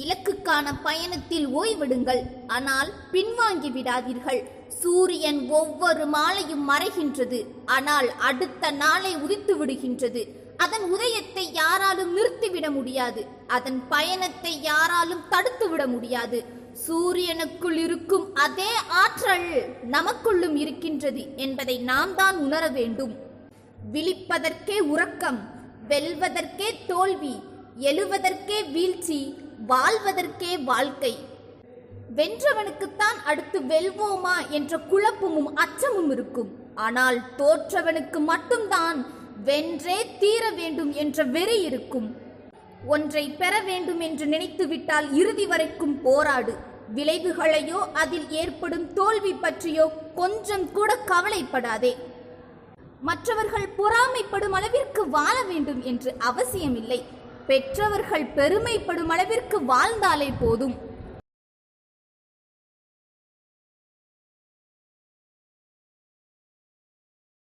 இலக்குக்கான பயணத்தில் ஓய்விடுங்கள். ஆனால் பின்வாங்கி விடாதீர்கள். சூரியன் ஒவ்வொரு மாலையும் மறைகின்றது. ஆனால் அடுத்த நாளை உதித்து விடுகின்றது. அதன் உதயத்தை யாராலும் நிறுத்திவிட முடியாது. அதன் பயணத்தை யாராலும் தடுத்து விட முடியாது. சூரியனுக்குள் இருக்கும் அதே ஆற்றல் நமக்குள்ளும் இருக்கின்றது என்பதை நாம் தான் உணர வேண்டும். விழிப்பதற்கே உறக்கம் வெல்வதற்கே தோல்வி எழுவதற்கே வீழ்ச்சி வாழ்வதற்கே வாழ்க்கை. வென்றவனுக்குத்தான் அடுத்து வெல்வோமா என்ற குழப்பமும் அச்சமும் இருக்கும். ஆனால் தோற்றவனுக்கு மட்டும்தான் வென்றே தீர வேண்டும் என்ற வெறி இருக்கும். ஒன்றை பெற வேண்டும் என்று நினைத்துவிட்டால் இறுதி வரைக்கும் போராடு. விளைவுகளையோ அதில் ஏற்படும் தோல்வி பற்றியோ கொஞ்சம் கூட கவலைப்படாதே. மற்றவர்கள் பொறாமைப்படும் அளவிற்கு வாழ வேண்டும் என்று அவசியமில்லை. பெற்றவர்கள் பெருமைப்படும் அளவிற்கு வாழ்ந்தாலே போதும்.